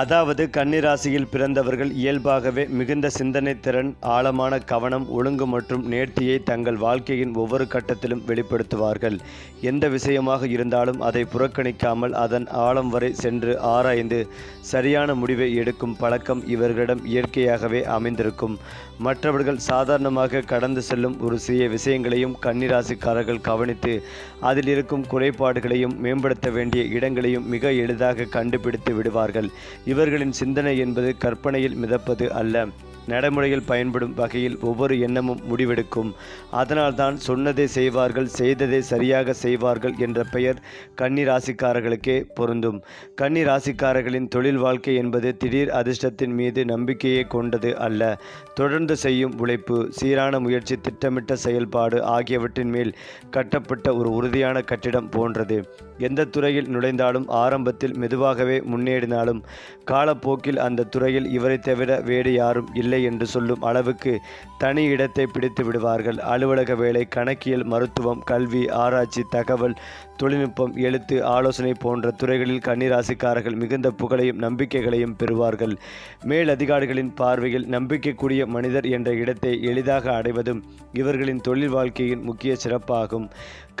அதாவது கன்னிராசியில் பிறந்தவர்கள் இயல்பாகவே மிகுந்த சிந்தனை திறன் ஆழமான கவனம் ஒழுங்கு மற்றும் நேர்த்தியை தங்கள் வாழ்க்கையின் ஒவ்வொரு கட்டத்திலும் வெளிப்படுத்துவார்கள். எந்த விஷயமாக இருந்தாலும் அதை புறக்கணிக்காமல் அதன் ஆழம் வரை சென்று ஆராய்ந்து சரியான முடிவை எடுக்கும் பழக்கம் இவர்களிடம் இயற்கையாகவே அமைந்திருக்கும். மற்றவர்கள் சாதாரணமாக கடந்து செல்லும் ஒரு சிறிய விஷயங்களையும் கன்னிராசிக்காரர்கள் கவனித்து அதில் இருக்கும் குறைபாடுகளையும் மேம்படுத்த வேண்டிய இடங்களையும் மிக எளிதாக கண்டுபிடித்து விடுவார்கள். இவர்களின் சிந்தனை என்பது கற்பனையில் மிதப்பது அல்ல. நடைமுறையில் பயன்படும் வகையில் ஒவ்வொரு எண்ணமும் முடிவெடுக்கும். அதனால்தான் சொன்னதை செய்வார்கள் செய்ததை சரியாக செய்வார்கள் என்ற பெயர் கன்னி ராசிக்காரர்களுக்கே பொருந்தும். கன்னி ராசிக்காரர்களின் தொழில் வாழ்க்கை என்பது திடீர் அதிர்ஷ்டத்தின் மீது நம்பிக்கையை கொண்டது அல்ல. தொடர்ந்து செய்யும் உழைப்பு சீரான முயற்சி திட்டமிட்ட செயல்பாடு ஆகியவற்றின் மேல் கட்டப்பட்ட ஒரு உறுதியான கட்டிடம் போன்றது. எந்த துறையில் நுழைந்தாலும் ஆரம்பத்தில் மெதுவாகவே முன்னேறினாலும் காலப்போக்கில் அந்த துறையில் இவரை தவிர வேறு யாரும் இல்லை என்று சொல்லும் அளவுக்கு தனி இடத்தை பிடித்து விடுவார்கள். அலுவலக வேலை கணக்கியல் மருத்துவம் கல்வி ஆராய்ச்சி தகவல் தொழில்நுட்பம் எழுத்து ஆலோசனை போன்ற துறைகளில் கன்னிராசிக்காரர்கள் மிகுந்த புகழையும் நம்பிக்கைகளையும் பெறுவார்கள். மேலதிகாரிகளின் பார்வையில் நம்பிக்கைக்குரிய மனிதர் என்ற இடத்தை எளிதாக அடைவதும் இவர்களின் தொழில் வாழ்க்கையின் முக்கிய சிறப்பாகும்.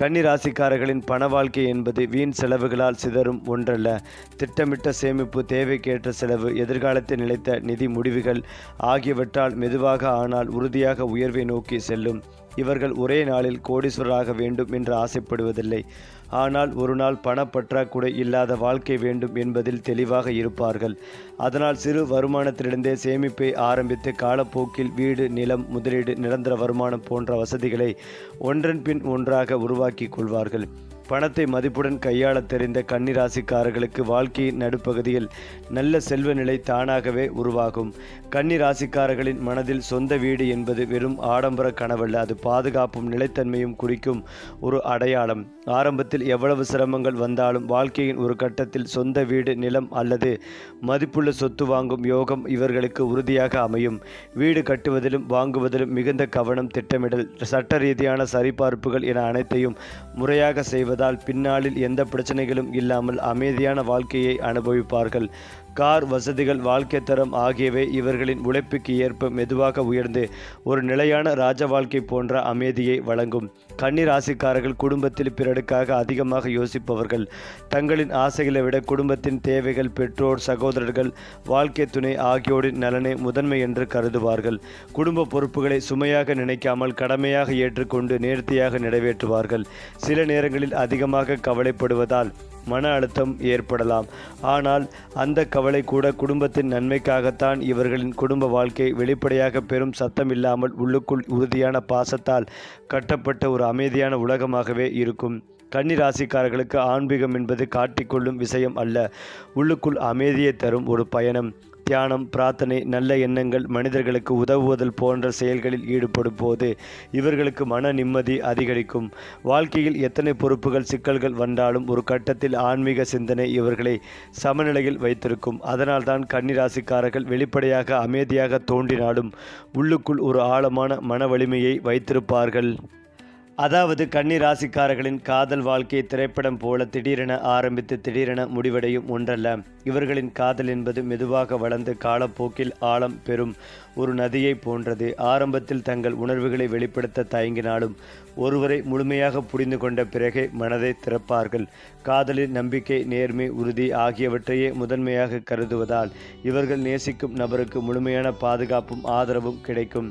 கன்னிராசிக்காரர்களின் பண வாழ்க்கை என்பது வீண் செலவுகளால் சிதறும் ஒன்றல்ல. திட்டமிட்ட சேமிப்பு தேவைக்கேற்ற செலவு எதிர்காலத்தில் நிலைத்த நிதி முடிவுகள் ஆகியவற்றால் மெதுவாக ஆனால் உறுதியாக உயர்வை நோக்கி செல்லும். இவர்கள் ஒரே நாளில் கோடீஸ்வரராக வேண்டும் என்று ஆசைப்படுவதில்லை. ஆனால் ஒரு நாள் பணப்பற்றாக்குறை இல்லாத வாழ்க்கை வேண்டும் என்பதில் தெளிவாக இருப்பார்கள். அதனால் சிறு வருமானத்திலிருந்தே சேமிப்பை ஆரம்பித்து காலப்போக்கில் வீடு நிலம் முதலீடு நிரந்தர வருமானம் போன்ற வசதிகளை ஒன்றன் பின் ஒன்றாக உருவாக்கி கொள்வார்கள். பணத்தை மதிப்புடன் கையாள தெரிந்த கன்னிராசிக்காரர்களுக்கு வாழ்க்கையின் நடுப்பகுதியில் நல்ல செல்வ நிலை தானாகவே உருவாகும். கன்னிராசிக்காரர்களின் மனதில் சொந்த வீடு என்பது வெறும் ஆடம்பர கனவல்ல. அது பாதுகாப்பும் நிலைத்தன்மையும் குறிக்கும் ஒரு அடையாளம். ஆரம்பத்தில் எவ்வளவு சிரமங்கள் வந்தாலும் வாழ்க்கையின் ஒரு கட்டத்தில் சொந்த வீடு நிலம் அல்லது மதிப்புள்ள சொத்து வாங்கும் யோகம் இவர்களுக்கு உறுதியாக அமையும். வீடு கட்டுவதிலும் வாங்குவதிலும் மிகுந்த கவனம் திட்டமிடல். சட்ட ரீதியான சரிபார்ப்புகள் என அனைத்தையும் முறையாக செய்வது செய்வதால் பின்னாளில் எந்த பிரச்சனைகளும் இல்லாமல் அமைதியான வாழ்க்கையை அனுபவிப்பார்கள். கார் வசதிகள் வாழ்க்கை தரம் ஆகியவை இவர்களின் உழைப்புக்கு ஏற்ப மெதுவாக உயர்ந்து ஒரு நிலையான ராஜ வாழ்க்கை போன்ற அமைதியை வழங்கும். கன்னி ராசிக்காரர்கள் குடும்பத்தில் பிறருக்காக அதிகமாக யோசிப்பவர்கள். தங்களின் ஆசைகளை விட குடும்பத்தின் தேவைகள் பெற்றோர் சகோதரர்கள் வாழ்க்கை துணை ஆகியோரின் நலனை முதன்மை என்று கருதுவார்கள். குடும்ப பொறுப்புகளை சுமையாக நினைக்காமல் கடமையாக ஏற்றுக்கொண்டு நேர்த்தியாக நிறைவேற்றுவார்கள். சில நேரங்களில் அதிகமாக கவலைப்படுவதால் மன அழுத்தம் ஏற்படலாம். ஆனால் அந்த கவலை கூட குடும்பத்தின் நன்மைக்காகத்தான் இவர்களின் குடும்ப வாழ்க்கை வெளிப்படையாக பெரும் சத்தம் இல்லாமல் உள்ளுக்குள் உறுதியான பாசத்தால் கட்டப்பட்ட ஒரு அமைதியான உலகமாகவே இருக்கும். கன்னி ராசிக்காரர்களுக்கு ஆன்மீகம் என்பது காட்டிக்கொள்ளும் விஷயம் அல்ல. உள்ளுக்குள் அமைதியை தரும் ஒரு பயணம். தியானம் பிரார்த்தனை நல்ல எண்ணங்கள் மனிதர்களுக்கு உதவுவதல் போன்ற செயல்களில் ஈடுபடும் போது இவர்களுக்கு மன நிம்மதி அதிகரிக்கும். வாழ்க்கையில் எத்தனை பொறுப்புகள் சிக்கல்கள் வந்தாலும் ஒரு கட்டத்தில் ஆன்மீக சிந்தனை இவர்களை சமநிலையில் வைத்திருக்கும். அதனால்தான் கன்னிராசிக்காரர்கள் வெளிப்படையாக அமைதியாக தோன்றினாலும் உள்ளுக்குள் ஒரு ஆழமான மன வலிமையை வைத்திருப்பார்கள். அதாவது கன்னி ராசிக்காரர்களின் காதல் வாழ்க்கை திரைப்படம் போல திடீரென ஆரம்பித்து திடீரென முடிவடையும் ஒன்றல்ல. இவர்களின் காதல் என்பது மெதுவாக வளர்ந்து காலப்போக்கில் ஆழம் பெறும் ஒரு நதியை போன்றது. ஆரம்பத்தில் தங்கள் உணர்வுகளை வெளிப்படுத்த தயங்கினாலும் ஒருவரை முழுமையாக புரிந்து கொண்ட பிறகே மனதை திறப்பார்கள். காதலின் நம்பிக்கை நேர்மை உறுதி ஆகியவற்றையே முதன்மையாக கருதுவதால் இவர்கள் நேசிக்கும் நபருக்கு முழுமையான பாதுகாப்பும் ஆதரவும் கிடைக்கும்.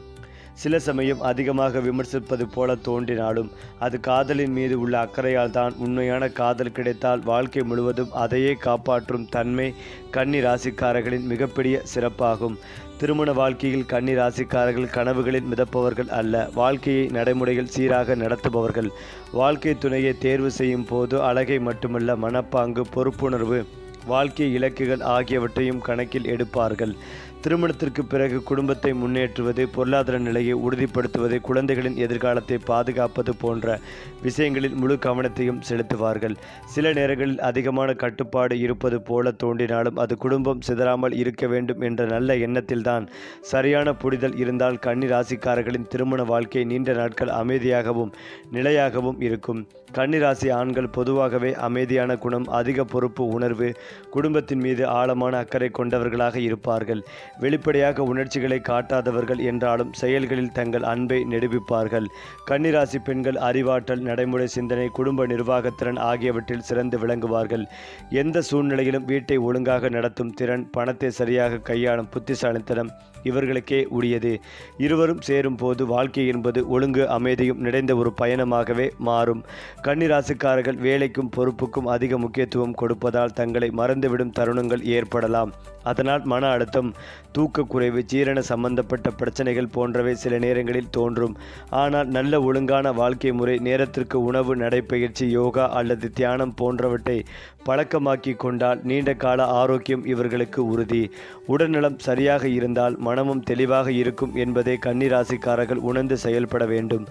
சில சமயம் அதிகமாக விமர்சிப்பது போல தோன்றினாலும் அது காதலின் மீது உள்ள அக்கறையால் தான் உண்மையான காதல் கிடைத்தால் வாழ்க்கை முழுவதும் அதையே காப்பாற்றும் தன்மை கன்னி ராசிக்காரர்களின் மிகப்பெரிய சிறப்பாகும். திருமண வாழ்க்கையில் கன்னி ராசிக்காரர்கள் கனவுகளில் மிதப்பவர்கள் அல்ல வாழ்க்கையை நடைமுறைகள் சீராக நடத்துபவர்கள். வாழ்க்கை துணையை தேர்வு செய்யும் போது அழகை மட்டுமல்ல மனப்பாங்கு பொறுப்புணர்வு வாழ்க்கை இலக்குகள் ஆகியவற்றையும் கணக்கில் எடுப்பார்கள். திருமணத்திற்கு பிறகு குடும்பத்தை முன்னேற்றுவது பொருளாதார நிலையை உறுதிப்படுத்துவது குழந்தைகளின் எதிர்காலத்தை பாதுகாப்பது போன்ற விஷயங்களில் முழு கவனத்தையும் செலுத்துவார்கள். சில நேரங்களில் அதிகமான கட்டுப்பாடு இருப்பது போல தோன்றினாலும் அது குடும்பம் சிதறாமல் இருக்க வேண்டும் என்ற நல்ல எண்ணத்தில்தான் சரியான புரிதல் இருந்தால் கன்னி ராசிக்காரர்களின் திருமண வாழ்க்கை நீண்ட நாட்கள் அமைதியாகவும் நிலையாகவும் இருக்கும். கன்னிராசி ஆண்கள் பொதுவாகவே அமைதியான குணம் அதிக பொறுப்பு உணர்வு குடும்பத்தின் மீது ஆழமான அக்கறை கொண்டவர்களாக இருப்பார்கள். வெளிப்படையாக உணர்ச்சிகளை காட்டாதவர்கள் என்றாலும் செயல்களில் தங்கள் அன்பை நிரூபிப்பார்கள். கன்னிராசி பெண்கள் அறிவாற்றல் நடைமுறை சிந்தனை குடும்ப நிர்வாகத்திறன் ஆகியவற்றில் சிறந்து விளங்குவார்கள். எந்த சூழ்நிலையிலும் வீட்டை ஒழுங்காக நடத்தும் திறன் பணத்தை சரியாக கையாளும் புத்திசாலித்தனம் இவர்களுக்கே உரியது. இருவரும் சேரும் போது வாழ்க்கை என்பது ஒழுங்கு அமைதியும் நிறைந்த ஒரு பயணமாகவே மாறும். கன்னிராசிக்காரர்கள் வேலைக்கும் பொறுப்புக்கும் அதிக முக்கியத்துவம் கொடுப்பதால் தங்களை மறந்துவிடும் தருணங்கள் ஏற்படலாம். அதனால் மன அழுத்தம் தூக்கக்குறைவு ஜீரண சம்பந்தப்பட்ட பிரச்சனைகள் போன்றவை சில நேரங்களில் தோன்றும். ஆனால் நல்ல ஒழுங்கான வாழ்க்கை முறை நேரத்திற்கு உணவு நடைப்பயிற்சி யோகா அல்லது தியானம் போன்றவற்றை பழக்கமாக்கி கொண்டால் நீண்ட கால ஆரோக்கியம் இவர்களுக்கு உறுதி. உடல்நலம் சரியாக இருந்தால் மனமும் தெளிவாக இருக்கும் என்பதை கன்னிராசிக்காரர்கள் உணர்ந்து செயல்பட வேண்டும்.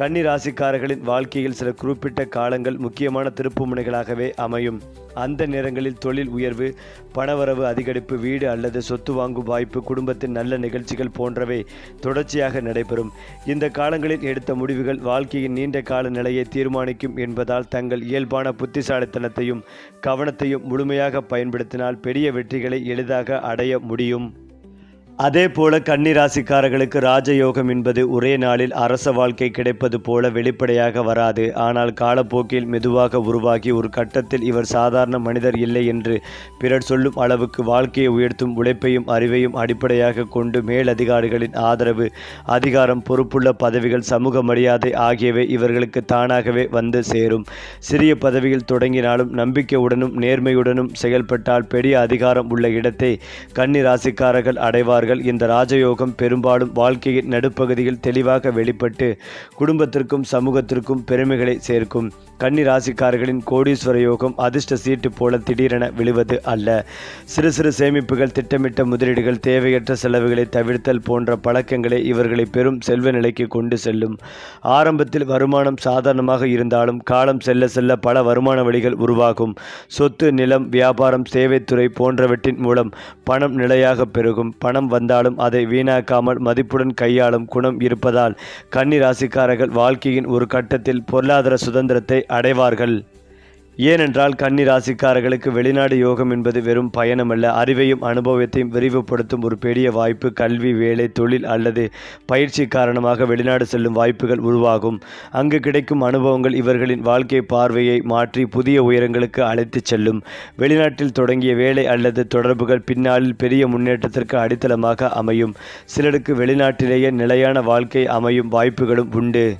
கன்னிராசிக்காரர்களின் வாழ்க்கையில் சில குறிப்பிட்ட காலங்கள் முக்கியமான திருப்புமுனைகளாகவே அமையும். அந்த நேரங்களில் தொழில் உயர்வு பணவரவு அதிகரிப்பு வீடு அல்லது சொத்து வாங்கும் வாய்ப்பு குடும்பத்தின் நல்ல நிகழ்ச்சிகள் போன்றவை தொடர்ச்சியாக நடைபெறும். இந்த காலங்களில் எடுத்த முடிவுகள் வாழ்க்கையின் நீண்ட கால நிலையை தீர்மானிக்கும் என்பதால் தங்கள் இயல்பான புத்திசாலித்தனத்தையும் கவனத்தையும் முழுமையாக பயன்படுத்தினால் பெரிய வெற்றிகளை எளிதாக அடைய முடியும். அதே போல கன்னிராசிக்காரர்களுக்கு ராஜயோகம் என்பது ஒரே நாளில் அரச வாழ்க்கை கிடைப்பது போல வெளிப்படையாக வராது. ஆனால் காலப்போக்கில் மெதுவாக உருவாகி ஒரு கட்டத்தில் இவர் சாதாரண மனிதர் இல்லை என்று பிறர் சொல்லும் அளவுக்கு வாழ்க்கையை உயர்த்தும் உழைப்பையும் அறிவையும் அடிப்படையாக கொண்டு மேலதிகாரிகளின் ஆதரவு அதிகாரம் பொறுப்புள்ள பதவிகள் சமூக மரியாதை ஆகியவை இவர்களுக்கு தானாகவே வந்து சேரும். சிறிய பதவியில் தொடங்கினாலும் நம்பிக்கையுடனும் நேர்மையுடனும் செயல்பட்டால் பெரிய அதிகாரம் உள்ள இடத்தை கன்னி ராசிக்காரர்கள் அடைவார்கள். கொண்டவர்கள் இந்த ராஜயோகம் பெரும்பாலும் வாழ்க்கையின் நடுப்பகுதியில் தெளிவாக வெளிப்பட்டு குடும்பத்திற்கும் சமூகத்திற்கும் பெருமைகளை சேர்க்கும். கன்னி ராசிக்காரர்களின் கோடீஸ்வர யோகம் அதிர்ஷ்ட சீட்டு போல திடீரென விழுவது அல்ல. சிறு சிறு சேமிப்புகள் திட்டமிட்ட முதலீடுகள் தேவையற்ற செலவுகளை தவிர்த்தல் போன்ற பழக்கங்களை இவர்களை பெரும் செல்வ நிலைக்கு கொண்டு செல்லும். ஆரம்பத்தில் வருமானம் சாதாரணமாக இருந்தாலும் காலம் செல்ல செல்ல பல வருமான வழிகள் உருவாகும். சொத்து நிலம் வியாபாரம் சேவைத்துறை போன்றவற்றின் மூலம் பணம் நிலையாக பெருகும். பணம் வந்தாலும் அதை வீணாக்காமல் மதிப்புடன் கையாளும் குணம் இருப்பதால் கன்னி ராசிக்காரர்கள் வாழ்க்கையின் ஒரு கட்டத்தில் பொருளாதார சுதந்திரத்தை அடைவார்கள். ஏனென்றால் கன்னி ராசிக்காரர்களுக்கு வெளிநாடு யோகம் என்பது வெறும் பயணமல்ல. அறிவையும் அனுபவத்தையும் விரிவுபடுத்தும் ஒரு பெரிய வாய்ப்பு கல்வி வேலை தொழில் அல்லது பயிற்சி காரணமாக வெளிநாடு செல்லும் வாய்ப்புகள் உருவாகும். அங்கு கிடைக்கும் அனுபவங்கள் இவர்களின் வாழ்க்கை பார்வையை மாற்றி புதிய உயரங்களுக்கு அழைத்துச் செல்லும். வெளிநாட்டில் தொடங்கிய வேலை அல்லது தொடர்புகள் பின்னாளில் பெரிய முன்னேற்றத்திற்கு அடித்தளமாக அமையும். சிலருக்கு வெளிநாட்டிலேயே நிலையான வாழ்க்கை அமையும் வாய்ப்புகளும் உண்டு.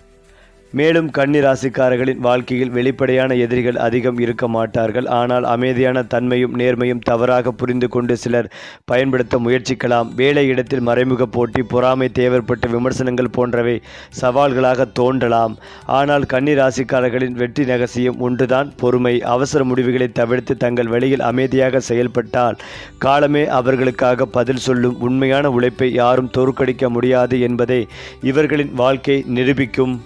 மேலும் கன்னி ராசிக்காரர்களின் வாழ்க்கையில் வெளிப்படையான எதிரிகள் அதிகம் இருக்க மாட்டார்கள். ஆனால் அமைதியான தன்மையும் நேர்மையும் தவறாக புரிந்து கொண்டு சிலர் பயன்படுத்த முயற்சிக்கலாம். வேலை இடத்தில் மறைமுக போட்டி பொறாமை தேவைப்பட்ட விமர்சனங்கள் போன்றவை சவால்களாக தோன்றலாம். ஆனால் கன்னி ராசிக்காரர்களின் வெற்றி ரகசியம் ஒன்றுதான். பொறுமை அவசர முடிவுகளை தவிர்த்து தங்கள் வழியில் அமைதியாக செயல்பட்டால் காலமே அவர்களுக்காக பதில் சொல்லும். உண்மையான உழைப்பை யாரும் தோற்கடிக்க முடியாது என்பதை இவர்களின் வாழ்க்கை நிரூபிக்கும்.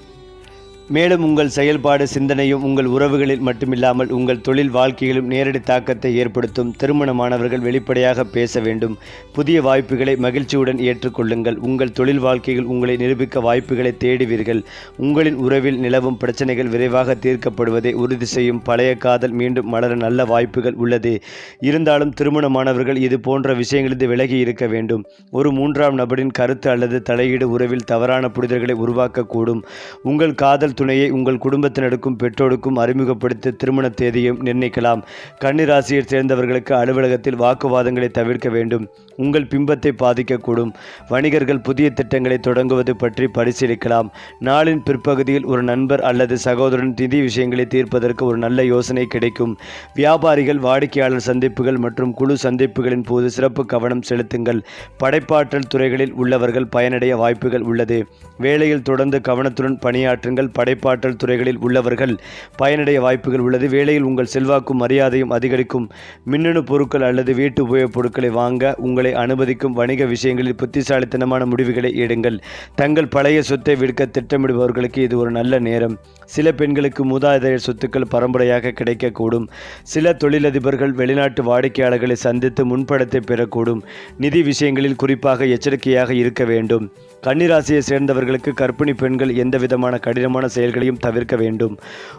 மேலும் உங்கள் செயல்பாடு சிந்தனையும் உங்கள் உறவுகளில் மட்டுமில்லாமல் உங்கள் தொழில் வாழ்க்கையிலும் நேரடி தாக்கத்தை ஏற்படுத்தும். திருமணமானவர்கள் வெளிப்படையாக பேச வேண்டும். புதிய வாய்ப்புகளை மகிழ்ச்சியுடன் ஏற்றுக்கொள்ளுங்கள். உங்கள் தொழில் வாழ்க்கையில் உங்களை நிரூபிக்க வாய்ப்புகளை தேடுவீர்கள். உங்களின் உறவில் நிலவும் பிரச்சனைகள் விரைவாக தீர்க்கப்படுவதை உறுதி செய்யும் பழைய காதல் மீண்டும் மலர நல்ல வாய்ப்புகள் உள்ளது. இருந்தாலும் திருமணமானவர்கள் இது போன்ற விஷயங்களிலிருந்து விலகி இருக்க வேண்டும். ஒரு மூன்றாம் நபரின் கருத்து அல்லது தலையீடு உறவில் தவறான புரிதல்களை உருவாக்கக்கூடும். உங்கள் காதல் துணையை உங்கள் குடும்பத்தினருக்கும் பெற்றோருக்கும் அறிமுகப்படுத்தி திருமண தேதியும் நிர்ணயிக்கலாம். கன்னிராசியை சேர்ந்தவர்களுக்கு அலுவலகத்தில் வாக்குவாதங்களை தவிர்க்க வேண்டும். உங்கள் பிம்பத்தை பாதிக்கக்கூடும். வணிகர்கள் புதிய திட்டங்களை தொடங்குவது பற்றி பரிசீலிக்கலாம். நாளின் பிற்பகுதியில் ஒரு நண்பர் அல்லது சகோதரன் நிதி விஷயங்களை தீர்ப்பதற்கு ஒரு நல்ல யோசனை கிடைக்கும். வியாபாரிகள் வாடிக்கையாளர் சந்திப்புகள் மற்றும் குழு சந்திப்புகளின் போது சிறப்பு கவனம் செலுத்துங்கள். படைப்பாற்றல் துறைகளில் உள்ளவர்கள் பயனடைய வாய்ப்புகள் உள்ளது. வேலையில் தொடர்ந்து கவனத்துடன் பணியாற்றுங்கள். படை படைப்பாற்றல் துறைகளில் உள்ளவர்கள் பயனடைய வாய்ப்புகள் உள்ளது. வேலையில் உங்கள் செல்வாக்கும் மரியாதையும் அதிகரிக்கும். மின்னணு பொருட்கள் அல்லது வீட்டு உபயோகப் பொருட்களை வாங்க உங்களை அனுமதிக்கும் வணிக விஷயங்களில் புத்திசாலித்தனமான முடிவுகளை எடுங்கள். தங்கள் பழைய சொத்தை விற்க திட்டமிடுபவர்களுக்கு இது ஒரு நல்ல நேரம். சில பெண்களுக்கு மூதாதைய சொத்துக்கள் பரம்பரையாக கிடைக்கக்கூடும். சில தொழிலதிபர்கள் வெளிநாட்டு வாடிக்கையாளர்களை சந்தித்து முன்படத்தை பெறக்கூடும். நிதி விஷயங்களில் குறிப்பாக எச்சரிக்கையாக இருக்க வேண்டும். கன்னிராசியை சேர்ந்தவர்களுக்கு கர்ப்பிணி பெண்கள் எந்த விதமான கடினமான செயல்களையும் தவிர்க்க வேண்டும்.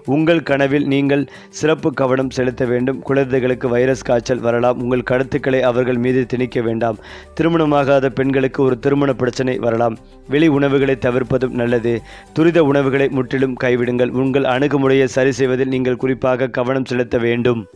உங்கள் கனவில் நீங்கள் சிறப்பு கவனம் செலுத்த வேண்டும். குழந்தைகளுக்கு வைரஸ் காய்ச்சல் வரலாம். உங்கள் கருத்துக்களை அவர்கள் மீது திணிக்க வேண்டாம். திருமணமாகாத பெண்களுக்கு ஒரு திருமண பிரச்சனை வரலாம். வெளி உணவுகளை தவிர்ப்பதும் நல்லது. துரித உணவுகளை முற்றிலும் கைவிடுங்கள். உங்கள் அணுகுமுறையை சரி செய்வதில் நீங்கள் குறிப்பாக கவனம் செலுத்த வேண்டும்.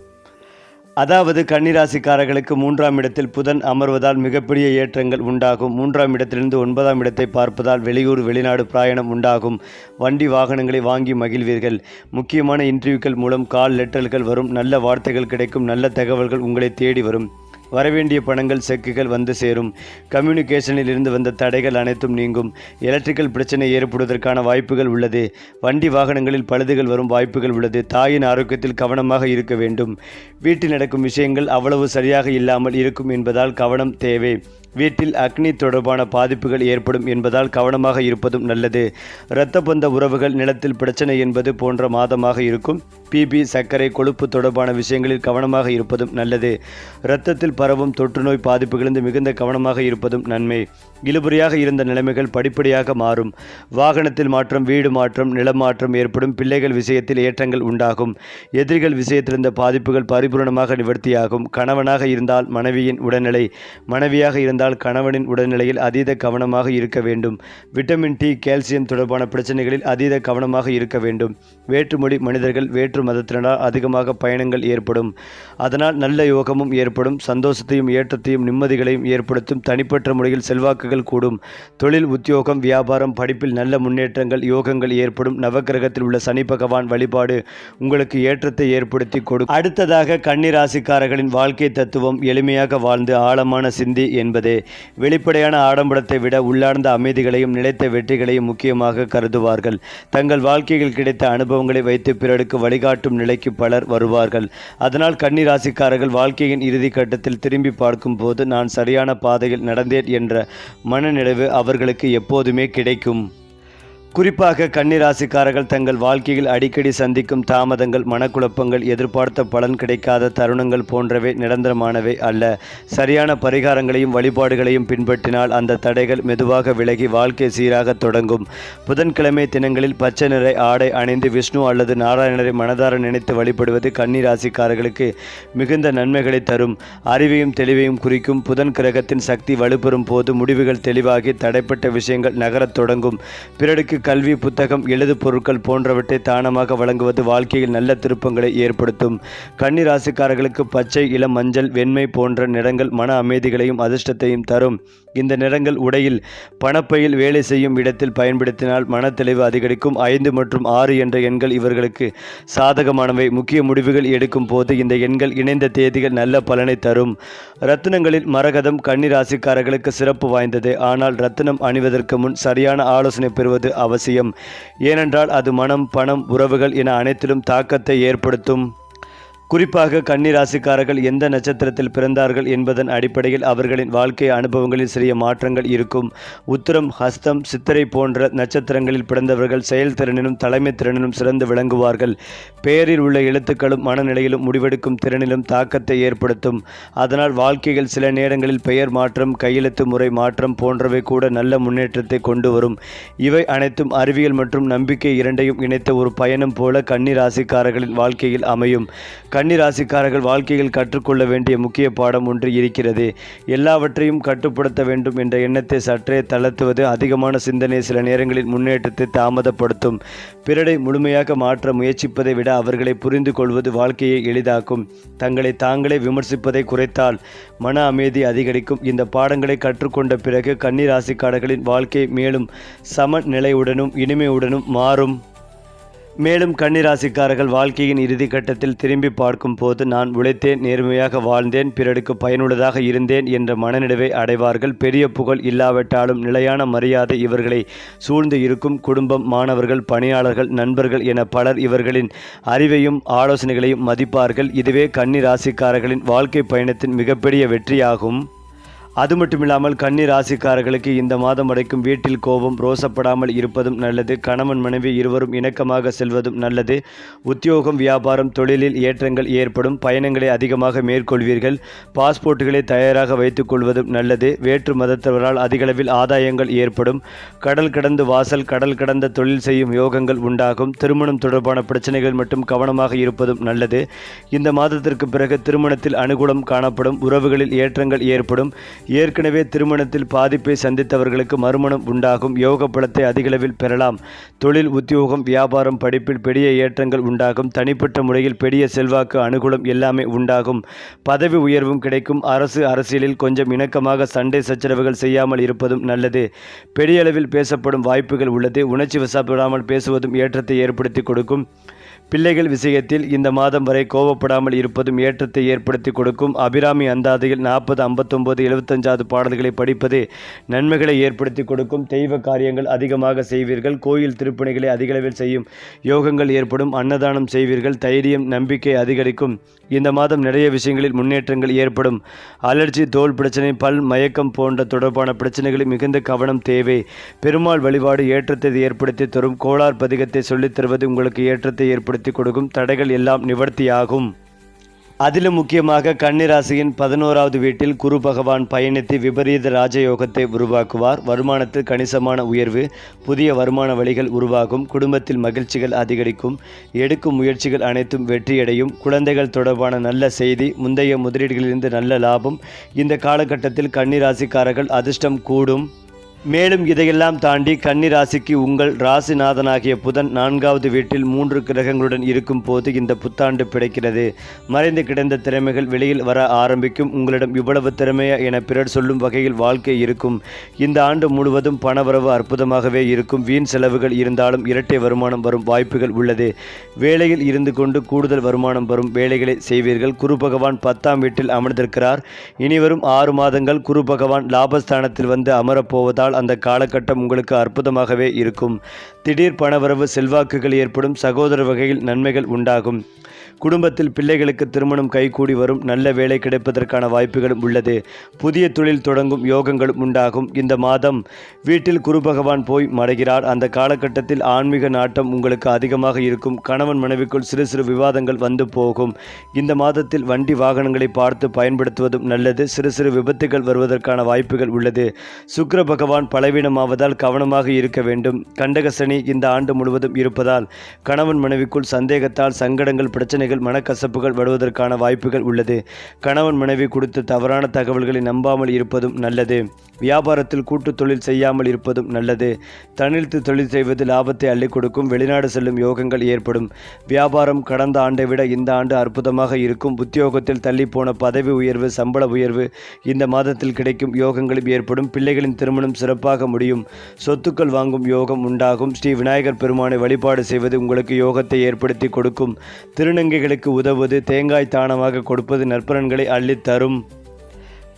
அதாவது கன்னிராசிக்காரர்களுக்கு மூன்றாம் இடத்தில் புதன் அமர்வதால் மிகப்பெரிய ஏற்றங்கள் உண்டாகும். மூன்றாம் இடத்திலிருந்து ஒன்பதாம் இடத்தை பார்ப்பதால் வெளியூர் வெளிநாடு பிராயணம் உண்டாகும். வண்டி வாகனங்களை வாங்கி மகிழ்வீர்கள். முக்கியமான இன்டர்வியூக்கள் மூலம் கால் லெட்டர்கள் வரும். நல்ல வார்த்தைகள் கிடைக்கும். நல்ல தகவல்கள் உங்களை தேடி வரும். வரவேண்டிய பணங்கள் செக்குகள் வந்து சேரும். கம்யூனிகேஷனில் இருந்து வந்த தடைகள் அனைத்தும் நீங்கும். எலக்ட்ரிக்கல் பிரச்சனை ஏற்படுவதற்கான வாய்ப்புகள் உள்ளது. வண்டி வாகனங்களில் பழுதுகள் வரும் வாய்ப்புகள் உள்ளது. தாயின் ஆரோக்கியத்தில் கவனமாக இருக்க வேண்டும். வீட்டில் நடக்கும் விஷயங்கள் அவ்வளவு சரியாக இல்லாமல் இருக்கும் என்பதால் கவனம் தேவை. வீட்டில் அக்னி தொடர்பான பாதிப்புகள் ஏற்படும் என்பதால் கவனமாக இருப்பதும் நல்லது. இரத்த பந்த உறவுகள் நிலத்தில் பிரச்சனை என்பது போன்ற மாதமாக இருக்கும். பிபி சர்க்கரை கொழுப்பு தொடர்பான விஷயங்களில் கவனமாக இருப்பதும் நல்லது. இரத்தத்தில் பரவும் தொற்றுநோய் பாதிப்புகளிலிருந்து மிகுந்த கவனமாக இருப்பதும் நன்மை. இழுபறியாக இருந்த நிலைமைகள் படிப்படியாக மாறும். வாகனத்தில் மாற்றம் வீடு மாற்றம் நிலம் மாற்றம் ஏற்படும். பிள்ளைகள் விஷயத்தில் ஏற்றங்கள் உண்டாகும். எதிரிகள் விஷயத்திலிருந்த பாதிப்புகள் பரிபூர்ணமாக நிவர்த்தியாகும். கணவனாக இருந்தால் மனைவியின் உடல்நிலை மனைவியாக இருந்தால் கணவனின் உடல்நிலையில் அதீத கவனமாக இருக்க வேண்டும். விட்டமின் டி கால்சியம் தொடர்பான பிரச்சனைகளில் அதீத கவனமாக இருக்க வேண்டும். வேற்றுமொழி மனிதர்கள் வேற்று மதத்தினரால் அதிகமாக பயணங்கள் ஏற்படும். அதனால் நல்ல யோகமும் ஏற்படும். சந்தோஷம் சந்தோஷத்தையும் ஏற்றத்தையும் நிம்மதிகளையும் ஏற்படுத்தும் தனிப்பட்ட முறையில் செல்வாக்குகள் கூடும். தொழில் உத்தியோகம் வியாபாரம் படிப்பில் நல்ல முன்னேற்றங்கள் யோகங்கள் ஏற்படும். நவக்கிரகத்தில் உள்ள சனி பகவான் வழிபாடு உங்களுக்கு ஏற்றத்தை ஏற்படுத்தி கொடுக்கும். அடுத்ததாக கன்னிராசிக்காரர்களின் வாழ்க்கை தத்துவம் எளிமையாக வாழ்ந்து ஆழமான சிந்தி என்பதே. வெளிப்படையான ஆடம்பரத்தை விட உள்ளார்ந்த அமைதிகளையும் நிலைத்த வெற்றிகளையும் முக்கியமாக கருதுவார்கள். தங்கள் வாழ்க்கையில் கிடைத்த அனுபவங்களை வைத்து பிறருக்கு வழிகாட்டும் நிலைக்கு பலர் வருவார்கள். அதனால் கன்னிராசிக்காரர்கள் வாழ்க்கையின் இறுதி கட்டத்தில் திரும்பி பார்க்கும்போது நான் சரியான பாதையில் நடந்தேன் என்ற மனநிறைவு அவர்களுக்கு எப்போதுமே கிடைக்கும். குறிப்பாக கன்னிராசிக்காரர்கள் தங்கள் வாழ்க்கையில் அடிக்கடி சந்திக்கும் தாமதங்கள் மனக்குழப்பங்கள் எதிர்பார்த்த பலன் கிடைக்காத தருணங்கள் போன்றவை நிரந்தரமானவை அல்ல. சரியான பரிகாரங்களையும் வழிபாடுகளையும் பின்பற்றினால் அந்த தடைகள் மெதுவாக விலகி வாழ்க்கை சீராக தொடங்கும். புதன்கிழமை தினங்களில் பச்சை நிறை ஆடை அணிந்து விஷ்ணு அல்லது நாராயணரை மனதார நினைத்து வழிபடுவது கன்னிராசிக்காரர்களுக்கு மிகுந்த நன்மைகளை தரும். அறிவையும் தெளிவையும் குறிக்கும் புதன் கிரகத்தின் சக்தி வலுப்பெறும் போது முடிவுகள் தெளிவாகி தடைப்பட்ட விஷயங்கள் நகரத் தொடங்கும். பிறருக்கு கல்வி புத்தகம் எழுது பொருட்கள் போன்றவற்றை தானமாக வழங்குவது வாழ்க்கையில் நல்ல திருப்பங்களை ஏற்படுத்தும். கன்னி ராசிக்காரர்களுக்கு பச்சை இளம் மஞ்சள் வெண்மை போன்ற நிறங்கள் மன அமைதிகளையும் அதிர்ஷ்டத்தையும் தரும். இந்த நிறங்கள் உடையில் பணப்பையில் வேலை செய்யும் இடத்தில் பயன்படுத்தினால் மனத்தெளிவு அதிகரிக்கும். ஐந்து மற்றும் ஆறு என்ற எண்கள் இவர்களுக்கு சாதகமானவை. முக்கிய முடிவுகள் எடுக்கும் போது இந்த எண்கள் இணைந்த தேதிகள் நல்ல பலனை தரும். ரத்தினங்களில் மரகதம் கன்னி ராசிக்காரர்களுக்கு சிறப்பு வாய்ந்தது. ஆனால் ரத்தினம் அணிவதற்கு முன் சரியான ஆலோசனை பெறுவது அவசியம். அவசியம். ஏனென்றால் அது மனம் பணம் உறவுகள் என அனைத்திலும் தாக்கத்தை ஏற்படுத்தும். குறிப்பாக கன்னிராசிக்காரர்கள் எந்த நட்சத்திரத்தில் பிறந்தார்கள் என்பதன் அடிப்படையில் அவர்களின் வாழ்க்கை அனுபவங்களில் சிறிய மாற்றங்கள் இருக்கும். உத்திரம் ஹஸ்தம் சித்திரை போன்ற நட்சத்திரங்களில் பிறந்தவர்கள் செயல்திறனிலும் தலைமை திறனிலும் சிறந்து விளங்குவார்கள். பெயரில் உள்ள எழுத்துக்களும் மனநிலையிலும் முடிவெடுக்கும் திறனிலும் தாக்கத்தை ஏற்படுத்தும். அதனால் வாழ்க்கையில் சில நேரங்களில் பெயர் மாற்றம் கையெழுத்து முறை மாற்றம் போன்றவை கூட நல்ல முன்னேற்றத்தை கொண்டு வரும். இவை அனைத்தும் அறிவியல் மற்றும் நம்பிக்கை இரண்டையும் இணைத்த ஒரு பயணம் போல கன்னிராசிக்காரர்களின் வாழ்க்கையில் அமையும். கன்னிராசிக்காரர்கள் வாழ்க்கையில் கற்றுக்கொள்ள வேண்டிய முக்கிய பாடம் ஒன்று இருக்கிறது. எல்லாவற்றையும் கட்டுப்படுத்த வேண்டும் என்ற எண்ணத்தை சற்றே தளர்த்துவது அதிகமான சிந்தனை சில நேரங்களில் முன்னேற்றத்தை தாமதப்படுத்தும். பிறரை முழுமையாக மாற்ற முயற்சிப்பதை விட அவர்களை புரிந்து கொள்வது வாழ்க்கையை எளிதாக்கும். தங்களை தாங்களே விமர்சிப்பதை குறைத்தால் மன அமைதி அதிகரிக்கும். இந்த பாடங்களை கற்றுக்கொண்ட பிறகு கன்னிராசிக்காரர்களின் வாழ்க்கை மேலும் சமநிலையுடனும் இனிமையுடனும் மாறும். மேலும் கன்னிராசிக்காரர்கள் வாழ்க்கையின் இறுதி கட்டத்தில் திரும்பி பார்க்கும் போது நான் உழைத்தேன் நேர்மையாக வாழ்ந்தேன் பிறருக்கு பயனுள்ளதாக இருந்தேன் என்ற மனநிலவை அடைவார்கள். பெரிய புகழ் இல்லாவிட்டாலும் நிலையான மரியாதை இவர்களை சூழ்ந்து இருக்கும் குடும்பம் மாணவர்கள் பணியாளர்கள் நண்பர்கள் என பலர் இவர்களின் அறிவையும் ஆலோசனைகளையும் மதிப்பார்கள். இதுவே கன்னிராசிக்காரர்களின் வாழ்க்கை பயணத்தின் மிகப்பெரிய வெற்றியாகும். அது மட்டுமில்லாமல் கன்னி ராசிக்காரர்களுக்கு இந்த மாதம் வரைக்கும் வீட்டில் கோபம் ரோசப்படாமல் இருப்பதும் நல்லது. கணவன் மனைவி இருவரும் இணக்கமாக செல்வதும் நல்லது. உத்தியோகம் வியாபாரம் தொழிலில் ஏற்றங்கள் ஏற்படும். பயணங்களை அதிகமாக மேற்கொள்வீர்கள். பாஸ்போர்ட்டுகளை தயாராக வைத்துக் கொள்வதும் நல்லது. வேற்று மதத்தவரால் அதிகளவில் ஆதாயங்கள் ஏற்படும். கடல் கடந்து வாசல் கடல் கடந்த தொழில் செய்யும் யோகங்கள் உண்டாகும். திருமணம் தொடர்பான பிரச்சனைகள் மட்டும் கவனமாக இருப்பதும் நல்லது. இந்த மாதத்திற்கு பிறகு திருமணத்தில் அனுகூலம் காணப்படும். உறவுகளில் ஏற்றங்கள் ஏற்படும். ஏற்கனவே திருமணத்தில் பாதிப்பை சந்தித்தவர்களுக்கு மறுமணம் உண்டாகும். யோக பலத்தை அதிகளவில் பெறலாம். தொழில் உத்தியோகம் வியாபாரம் படிப்பில் பெரிய ஏற்றங்கள் உண்டாகும். தனிப்பட்ட முறையில் பெரிய செல்வாக்கு அனுகூலம் எல்லாமே உண்டாகும். பதவி உயர்வும் கிடைக்கும். அரசு அரசியலில் கொஞ்சம் இணக்கமாக சண்டை சச்சரவுகள் செய்யாமல் இருப்பதும் நல்லது. பெரிய அளவில் பேசப்படும் வாய்ப்புகள் உள்ளது. உணர்ச்சி வசப்படாமல் பேசுவதும் ஏற்றத்தை ஏற்படுத்தி கொடுக்கும். பிள்ளைகள் விஷயத்தில் இந்த மாதம் வரை கோபப்படாமல் இருப்பதும் ஏற்றத்தை ஏற்படுத்தி கொடுக்கும். அபிராமி அந்தாதியில் நாற்பது ஐம்பத்தொம்போது எழுபத்தஞ்சாவது பாடல்களை படிப்பது நன்மைகளை ஏற்படுத்தி கொடுக்கும். தெய்வ காரியங்கள் அதிகமாக செய்வீர்கள். கோயில் திருப்பணிகளை அதிகளவில் செய்யும் யோகங்கள் ஏற்படும். அன்னதானம் செய்வீர்கள். தைரியம் நம்பிக்கை அதிகரிக்கும். இந்த மாதம் நிறைய விஷயங்களில் முன்னேற்றங்கள் ஏற்படும். அலர்ஜி தோல் பிரச்சனை பல் மயக்கம் போன்ற தொடர்பான பிரச்சனைகளில் மிகுந்த கவனம் தேவை. பெருமாள் வழிபாடு ஏற்றத்தை ஏற்படுத்தி தரும். கோளார் பதிகத்தை சொல்லித் தருவது உங்களுக்கு ஏற்றத்தை ஏற்படுத்தி கொடுக்கும் தடைகள் எல்லாம் நிவர்த்தியாகும். அதிலும் முக்கியமாக கன்னிராசியின் பதினோராவது வீட்டில் குரு பகவான் பயணித்து விபரீத ராஜயோகத்தை உருவாக்குவார். வருமானத்தில் கணிசமான உயர்வு புதிய வருமான வழிகள் உருவாகும். குடும்பத்தில் மகிழ்ச்சிகள் அதிகரிக்கும். எடுக்கும் முயற்சிகள் அனைத்தும் வெற்றியடையும். குழந்தைகள் தொடர்பான நல்ல செய்தி முந்தைய முதலீடுகளிலிருந்து நல்ல லாபம். இந்த காலகட்டத்தில் கன்னிராசிக்காரர்கள் அதிர்ஷ்டம் கூடும். மேலும் இதையெல்லாம் தாண்டி கன்னி ராசிக்கு உங்கள் ராசிநாதனாகிய புதன் நான்காவது வீட்டில் மூன்று கிரகங்களுடன் இருக்கும் போது இந்த புத்தாண்டு பிடைக்கிறது மறைந்து கிடந்த திறமைகள் வெளியில் வர ஆரம்பிக்கும். உங்களிடம் இவ்வளவு திறமையா என பிறர் சொல்லும் வகையில் வாழ்க்கை இருக்கும். இந்த ஆண்டு முழுவதும் பணவரவு அற்புதமாகவே இருக்கும். வீண் செலவுகள் இருந்தாலும் இரட்டை வருமானம் வரும் வாய்ப்புகள் உள்ளது. வேலையில் இருந்து கொண்டு கூடுதல் வருமானம் வரும் வேலைகளை செய்வீர்கள். குரு பகவான் பத்தாம் வீட்டில் அமர்ந்திருக்கிறார். இனிவரும் ஆறு மாதங்கள் குரு பகவான் லாபஸ்தானத்தில் வந்து அமரப்போவதால் அந்த காலகட்டம் உங்களுக்கு அற்புதமாகவே இருக்கும். திடீர் பணவரவு செல்வாக்குகள் ஏற்படும் சகோதர வகையில் நன்மைகள் உண்டாகும். குடும்பத்தில் பிள்ளைகளுக்கு திருமணம் கைகூடி வரும் நல்ல வேலை கிடைப்பதற்கான வாய்ப்புகளும் உள்ளது. புதிய தொழில் தொடங்கும் யோகங்களும் உண்டாகும். இந்த மாதம் வீட்டில் குரு பகவான் போய் மறைகிறார். அந்த காலகட்டத்தில் ஆன்மீக நாட்டம் உங்களுக்கு அதிகமாக இருக்கும். கணவன் மனைவிக்குள் சிறு சிறு விவாதங்கள் வந்து போகும். இந்த மாதத்தில் வண்டி வாகனங்களை பார்த்து பயன்படுத்துவதும் நல்லது. சிறு சிறு விபத்துகள் வருவதற்கான வாய்ப்புகள் உள்ளது. சுக்கர பகவான் பலவீனமாவதால் கவனமாக இருக்க வேண்டும். கண்டகசனி இந்த ஆண்டு முழுவதும் இருப்பதால் கணவன் மனைவிக்குள் சந்தேகத்தால் சங்கடங்கள் பிரச்சனை பிரச்சனைகள் மனக்கசப்புகள் வருவதற்கான வாய்ப்புகள் உள்ளது. கணவன் மனைவி கொடுத்த தவறான தகவல்களை நம்பாமல் இருப்பதும் நல்லது. வியாபாரத்தில் கூட்டு தொழில் செய்யாமல் இருப்பதும் நல்லது. தனித்து தொழில் செய்வது லாபத்தை அள்ளி கொடுக்கும் வெளிநாடு செல்லும் யோகங்கள் ஏற்படும். வியாபாரம் கடந்த ஆண்டை விட இந்த ஆண்டு அற்புதமாக இருக்கும். உத்தியோகத்தில் தள்ளிப்போன போன பதவி உயர்வு சம்பள உயர்வு இந்த மாதத்தில் கிடைக்கும் யோகங்களும் ஏற்படும். பிள்ளைகளின் திருமணம் சிறப்பாக முடியும். சொத்துக்கள் வாங்கும் யோகம் உண்டாகும். ஸ்ரீ விநாயகர் பெருமானை வழிபாடு செய்வது உங்களுக்கு யோகத்தை ஏற்படுத்தி கொடுக்கும். திருநங்கை திருநங்கைகளுக்கு உதவுவது தேங்காய் தானமாக கொடுப்பது நற்பலன்களை அள்ளித் தரும்.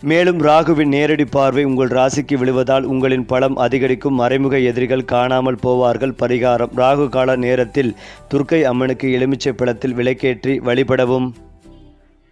மேலும் ராகுவின் நேரடி பார்வை உங்கள் ராசிக்கு விழுவதால் உங்களின் பலம் அதிகரிக்கும். மறைமுக எதிரிகள் காணாமல் போவார்கள். பரிகாரம். ராகு கால நேரத்தில் துர்க்கை அம்மனுக்கு எலுமிச்சை பழத்தில் விளக்கேற்றி வழிபடவும்.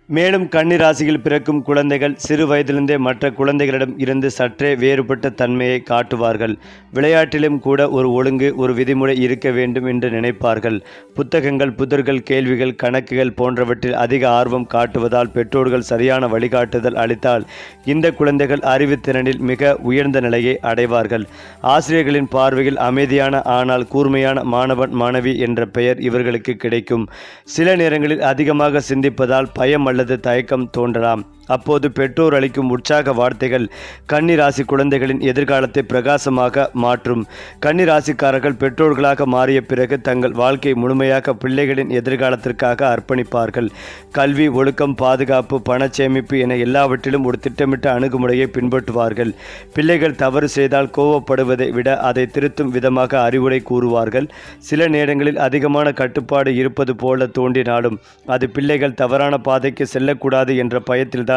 மேலும் கன்னி ராசியில் பிறக்கும் குழந்தைகள் சிறு வயதிலிருந்தே மற்ற குழந்தைகளிடம் இருந்து சற்றே வேறுபட்ட தன்மையை காட்டுவார்கள். விளையாட்டிலும் கூட ஒரு ஒழுங்கு ஒரு விதிமுறை இருக்க வேண்டும் என்று நினைப்பார்கள். புத்தகங்கள் புதர்கள் கேள்விகள் கணக்குகள் போன்றவற்றில் அதிக ஆர்வம் காட்டுவதால் பெற்றோர்கள் சரியான வழிகாட்டுதல் அளித்தால் இந்த குழந்தைகள் அறிவுத்திறனில் மிக உயர்ந்த நிலையை அடைவார்கள். ஆசிரியர்களின் பார்வையில் அமைதியான ஆனால் கூர்மையான மாணவன் மாணவி என்ற பெயர் இவர்களுக்கு கிடைக்கும். சில நேரங்களில் அதிகமாக சிந்திப்பதால் பயம் அல்லது தயக்கம் தோன்றலாம். அப்போது பெற்றோர் அளிக்கும் உற்சாக வார்த்தைகள் கன்னிராசி குழந்தைகளின் எதிர்காலத்தை பிரகாசமாக மாற்றும். கன்னிராசிக்காரர்கள் பெற்றோர்களாக மாறிய பிறகு தங்கள் வாழ்க்கை முழுமையாக பிள்ளைகளின் எதிர்காலத்திற்காக அர்ப்பணிப்பார்கள். கல்வி ஒழுக்கம் பாதுகாப்பு பணச்சேமிப்பு என எல்லாவற்றிலும் ஒரு திட்டமிட்ட அணுகுமுறையை பின்பற்றுவார்கள். பிள்ளைகள் தவறு செய்தால் கோவப்படுவதை விட அதை திருத்தும் விதமாக அறிவுரை கூறுவார்கள். சில நேரங்களில் அதிகமான கட்டுப்பாடு இருப்பது போல தோன்றினாலும் அது பிள்ளைகள் தவறான பாதைக்கு செல்லக்கூடாது என்ற பயத்தில்தான்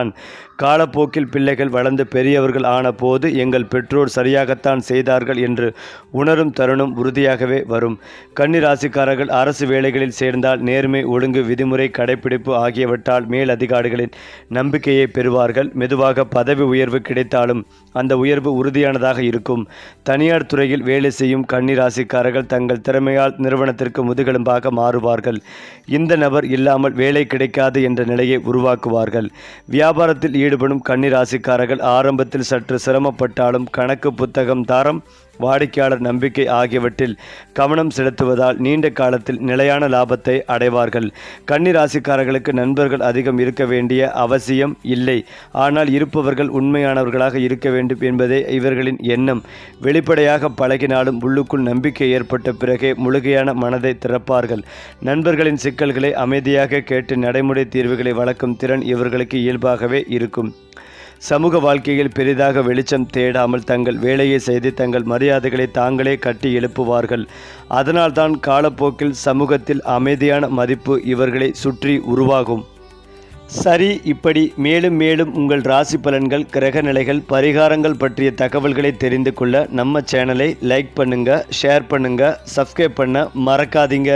காலப்போக்கில் பிள்ளைகள் வளர்ந்து பெரியவர்கள் ஆன போது எங்கள் பெற்றோர் சரியாகத்தான் செய்தார்கள் என்று உணரும் தருணம் உறுதியாகவே வரும். கன்னி ராசிக்காரர்கள் அரசு வேலைகளில் சேர்ந்தால் நேர்மை ஒழுங்கு விதிமுறை கடைப்பிடிப்பு ஆகியவற்றால் மேல் அதிகாரிகளின் நம்பிக்கையை பெறுவார்கள். மெதுவாக பதவி உயர்வு கிடைத்தாலும் அந்த உயர்வு உறுதியானதாக இருக்கும். தனியார் துறையில் வேலை செய்யும் கன்னிராசிக்காரர்கள் தங்கள் திறமையால் நிறுவனத்திற்கு முதுகெலும்பாக மாறுவார்கள். இந்த நபர் இல்லாமல் வேலை கிடைக்காது என்ற நிலையை உருவாக்குவார்கள். வியாபாரத்தில் ஈடுபடும் கன்னிராசிக்காரர்கள் ஆரம்பத்தில் சற்று சிரமப்பட்டாலும் கணக்கு புத்தகம் தாரம் வாடிக்கையாளர் நம்பிக்கை ஆகியவற்றில் கவனம் செலுத்துவதால் நீண்ட காலத்தில் நிலையான லாபத்தை அடைவார்கள். கன்னி ராசிக்காரர்களுக்கு நண்பர்கள் அதிகம் இருக்க வேண்டிய அவசியம் இல்லை. ஆனால் இருப்பவர்கள் உண்மையானவர்களாக இருக்க வேண்டும் என்பதே இவர்களின் எண்ணம். வெளிப்படையாக பழகினாலும் உள்ளுக்குள் நம்பிக்கை ஏற்பட்ட பிறகே முழுகையான மனதை திறப்பார்கள். நண்பர்களின் சிக்கல்களை அமைதியாக கேட்டு நடைமுறை தீர்வுகளை வளர்க்கும் திறன் இவர்களுக்கு இயல்பாகவே இருக்கும். சமூக வாழ்க்கையில் பெரிதாக வெளிச்சம் தேடாமல் தங்கள் வேலையை செய்து தங்கள் மரியாதைகளை தாங்களே கட்டி எழுப்புவார்கள். அதனால்தான் காலப்போக்கில் சமூகத்தில் அமைதியான மதிப்பு இவர்களை சுற்றி உருவாகும். சரி இப்படி மேலும் மேலும் உங்கள் ராசி பலன்கள் கிரக நிலைகள் பரிகாரங்கள் பற்றிய தகவல்களை தெரிந்து கொள்ள நம்ம சேனலை லைக் பண்ணுங்கள் ஷேர் பண்ணுங்கள் சப்ஸ்கிரைப் பண்ண மறக்காதீங்க.